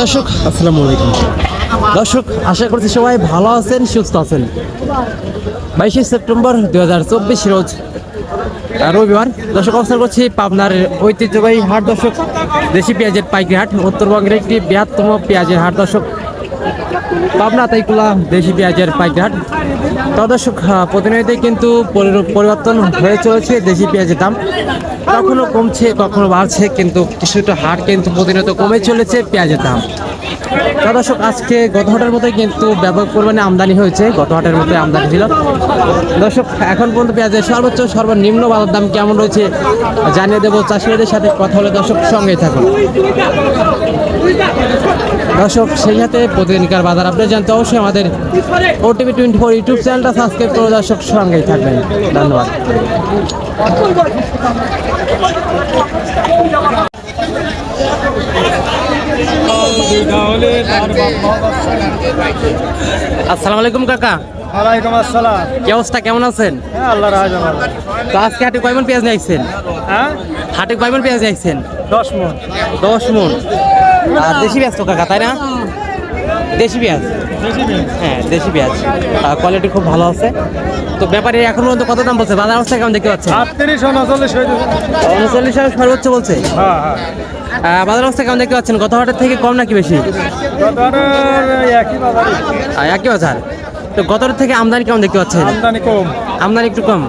দর্শক, আসসালামু আলাইকুম। দর্শক, আশা করছি সবাই ভালো আছেন, সুস্থ আছেন। বাইশে সেপ্টেম্বর দু হাজার চব্বিশ রোজ। রবিবার। দর্শক, অবস্থান করছি পাবনার ঐতিহ্যবাহী হাট দর্শক, দেশি পেঁয়াজের পাইকারি হাট। উত্তরবঙ্গের একটি বৃহত্তম পেঁয়াজের হাট দর্শক। পাবনা তাইকুলা দেশি পেঁয়াজের পাইকারি। হাট তো দর্শক আহ, প্রতিনিয়তই কিন্তু পরি- পরিবর্তন হয়ে চলেছে দেশি পেঁয়াজের দাম। কখনো কমছে কখনো বাড়ছে কিন্তু কিছুটা হাট কিন্তু প্রতিনিয়ত কমে চলেছে পেঁয়াজের দাম। তো দর্শক আজকে গত হাটের মতোই কিন্তু ব্যাপক পরিমাণে আমদানি হয়েছে। গত হাটের মতোই আমদানি ছিল। দর্শক এখন পর্যন্ত পেঁয়াজের সর্বোচ্চ সর্বনিম্ন বাজার দাম কেমন রয়েছে জানিয়ে দেবো। চাষিদের সাথে কথা হলে দর্শক সঙ্গেই থাকুন। দর্শক সেই সাথে প্রতিদিনকার বাজার আপডেট জানতে অবশ্যই আমাদের ওটিভি টোয়েন্টি ফোর ইউটিউব চ্যানেলটা সাবস্ক্রাইব করে দর্শক সঙ্গেই থাকবেন। ধন্যবাদ। আসসালামু আলাইকুম কাকা। ওয়ালাইকুম আসসালাম। কি অবস্থা? কেমন আছেন? হ্যাঁ আল্লাহ আমার তো আজকে হাটে কয়মন পেঁয়াজ নিয়ে আসছেন হ্যাঁ? হাটে কয়মন পেঁয়াজ নিয়ে আসছেন দশ মন। দশ মন। আর দেশি পেঁয়াজ তো কাকা তাই না? দেশি পেঁয়াজ? হ্যাঁ দেশি পেঁয়াজ। কোয়ালিটি খুব ভালো আছে। তো ব্যাপারে এখন পর্যন্ত কত দাম বলছে? বাজার অবস্থা কেমন দেখতে পাচ্ছেন? উনচল্লিশ সর্বোচ্চ বলছে? হ্যাঁ হ্যাঁ। বাজার অবস্থা কেমন দেখতে পাচ্ছেন? গত হাটের থেকে কম নাকি বেশি? একই বাজার। তো গত থেকে আমদানি কেমন দেখতে পাচ্ছেন? আমদানি কম। আমদানি একটু কম।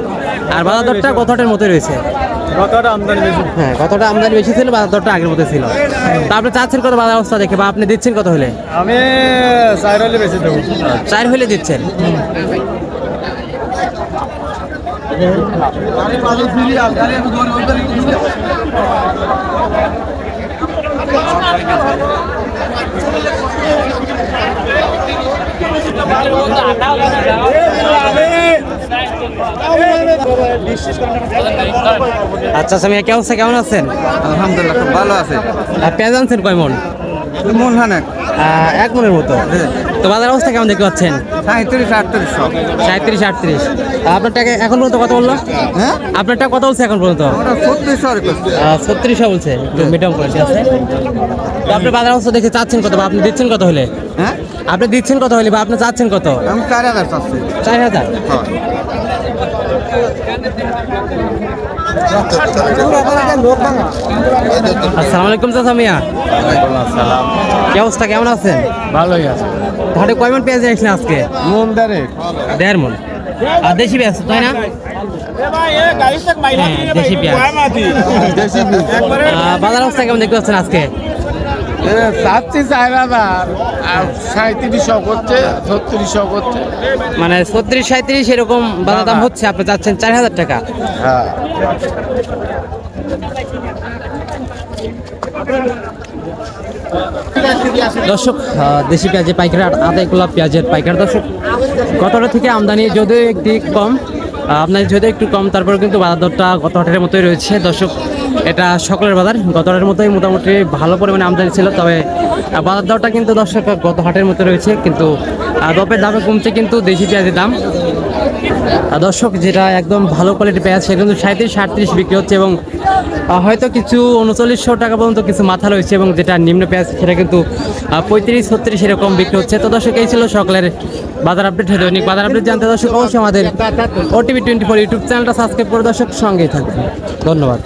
আর বাজার দরটা গত হাটের মতোই রয়েছে। গতটা আমদানি বেশি। হ্যাঁ কতটা আমদানি বেশি ছিল বাজার দরটা আগের মতো ছিল। তা আপনি চাচ্ছেন কত বাজার অবস্থা দেখে বা আপনি দিচ্ছেন কত হলে? আমি চার হলে বেশি দেবো। চার হলে দিচ্ছেন? আচ্ছা সামিয়া কেমন অবস্থা কেমন আছেন? আলহামদুলিল্লাহ খুব ভালো আছে। পেঁয়াজ আনছেন কয় মন? মন হানেক এক। মনের মতো। তো বাজার অবস্থা কেমন দেখতে পাচ্ছেন? সাঁত্রিশ আটত্রিশ সাঁত্রিশ আটত্রিশ। আপনার টাকা এখন পর্যন্ত কত বলল? হ্যাঁ? আপনার টাকা কত বলছে এখন পর্যন্ত? ছত্রিশশো বলছে। মিডিয়াম কোয়ালিটি আছে। তো আপনি বাজার অবস্থা দেখে চাচ্ছেন কত বা আপনি দিচ্ছেন কত হলে? হ্যাঁ? আপনি দিচ্ছেন কত হলে বা আপনি চাচ্ছেন কত? আমি চার হাজার চাচ্ছি। চার হাজার? হ্যাঁ। আসসালামু আলাইকুম চাচা মিয়া। কি অবস্থা কেমন আছেন? ভালোই আছে। ঘাটে কয় মন পেঁয়াজ আসলেন আজকে? মন দারে দেড় মন। আর দেশি পেঁয়াজ তাই না? হ্যাঁ, দেশি পেঁয়াজ। বাজার অবস্থা কেমন দেখতে পাচ্ছেন আজকে? চাচ্ছি চার হাজার আর সাঁত্রিশশো করছে ছত্রিশশো করছে। মানে ছত্রিশ সাঁত্রিশ এরকম বাজার দাম হচ্ছে আপনি চাচ্ছেন চার হাজার টাকা। হ্যাঁ। দর্শক দেশি পেঁয়াজের পাইকারি আর আদায় গোলাপ পেঁয়াজের পাইকার। দর্শক, গতটা থেকে আমদানি যদিও একটি কম আপনার যদি একটু কম তারপরে কিন্তু বাজার দরটা গত হাটের মতোই রয়েছে। দর্শক এটা সকলের বাজার। গত হাটের মতোই মোটামুটি ভালো পরিমাণে আমদানি ছিল, তবে বাজার দরটা কিন্তু দর্শক গত হাটের মতো রয়েছে, কিন্তু দপের দামে কমছে কিন্তু দেশি পেঁয়াজের দাম। দর্শক, যেটা একদম ভালো কোয়ালিটি পেঁয়াজ সেটা কিন্তু সাঁত্রিশ সাঁত্রিশ বিক্রি হচ্ছে এবং হয়তো কিছু উনচল্লিশশো টাকা পর্যন্ত কিছু মাথা রয়েছে এবং যেটা নিম্ন পেঁয়াজ, সেটা কিন্তু পঁয়ত্রিশ, ছত্রিশ এরকম বিক্রি হচ্ছে। তো দর্শক, এই ছিল সকলের বাজার আপডেট দৈনিক বাজার আপডেট জানতে। দর্শক, অবশ্যই আমাদের ওটিভি টোয়েন্টি ফোর ইউটিউব চ্যানেলটা সাবস্ক্রাইব করে দর্শক সঙ্গেই থাকবে ধন্যবাদ।